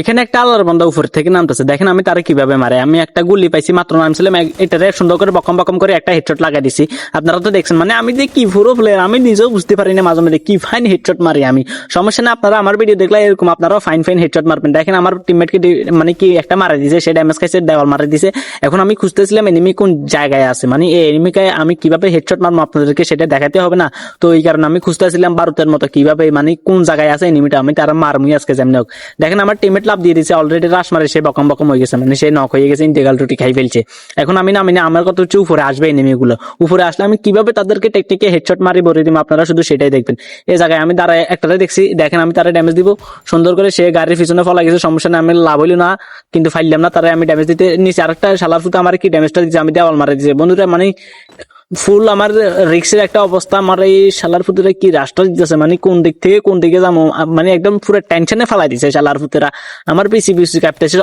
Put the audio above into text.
এখানে একটা আল্লাহর বান্দা উপর থেকে নামতেছে। দেখেন আমি তারা কীভাবে মারে। আমি একটা গুলি পাইছি, মাত্র নামছিলাম। এটারে সুন্দর করে বকম বকম করে একটা হেডশট লাগাই দিছি। আপনারা তো দেখছেন মানে আমি যে কি পুরো প্লেয়ার আমি নিজেও বুঝতে পারি না মাঝে মাঝে কি ফাইন হেডশট মারি আমি। সমস্যা না, আপনারা আমার ভিডিও দেখলে এরকম, আপনারাও ফাইন ফাইন হেডশট মারবেন। দেখেন আমার টিমমেটকে মানে কি একটা মারা দিছে, সে ড্যামেজ খাইছে, দেওয়াল মারা দিছে। এখন আমি খুঁজতেছিলাম এনিমি কোন জায়গায় আছে। মানে এই এনিমিকে আমি কীভাবে হেডশট মারবো আপনাদেরকে সেটা দেখাতে হবে না। তো এই কারণে আমি খুঁজতেছিলাম বারুতের মতো কীভাবে মানে কোন জায়গায় আছে এনিমিটা আমি তারা মারমুই আজকে যেমন হোক। দেখেন আমার টিমমেট লাভ দিয়ে দিছে অলরেডি রাশ মারে, সে বকম বকম হয়ে গেছে মানে সে নক হয়ে গেছে ইন্টেগাল রুটি খাই ফেলছে। এখন আমি নামি না, আমার কত হচ্ছে উপরে আসবে এনিমি গুলো উপরে আসলে আমি কীভাবে তাদেরকে টেকটিকে হেডশট মারি, বলে দিব আপনারা শুধু সেটাই দেখবেন। এই জায়গায় আমি দাঁড়ায় একটারে দেখছি, দেখেন আমি তারা ড্যামেজ দিব, সুন্দর করে সে গাড়ির পিছনে ফলা গেছে, সমস্যা না আমি লাভ হইল না, কিন্তু ফাইলাম না, তারা আমি ড্যামেজ দিতে নিচে আরেকটা শালার ফুতে আমার কি ড্যামেজটা দিচ্ছে আমি দেওয়াল মারা দিয়েছি বন্ধুরা মানে ফুল আমার রিক্সের একটা অবস্থা, আমার এই শালার ফুতেরা কি রাস্তা দিতেছে? মানে কোন দিক থেকে কোন দিকে যাব? মানে একদম পুরো টেনশনে ফেলাই দিছে শালার ফুতেরা আমার পিসি পিসি কাঁপতেছে।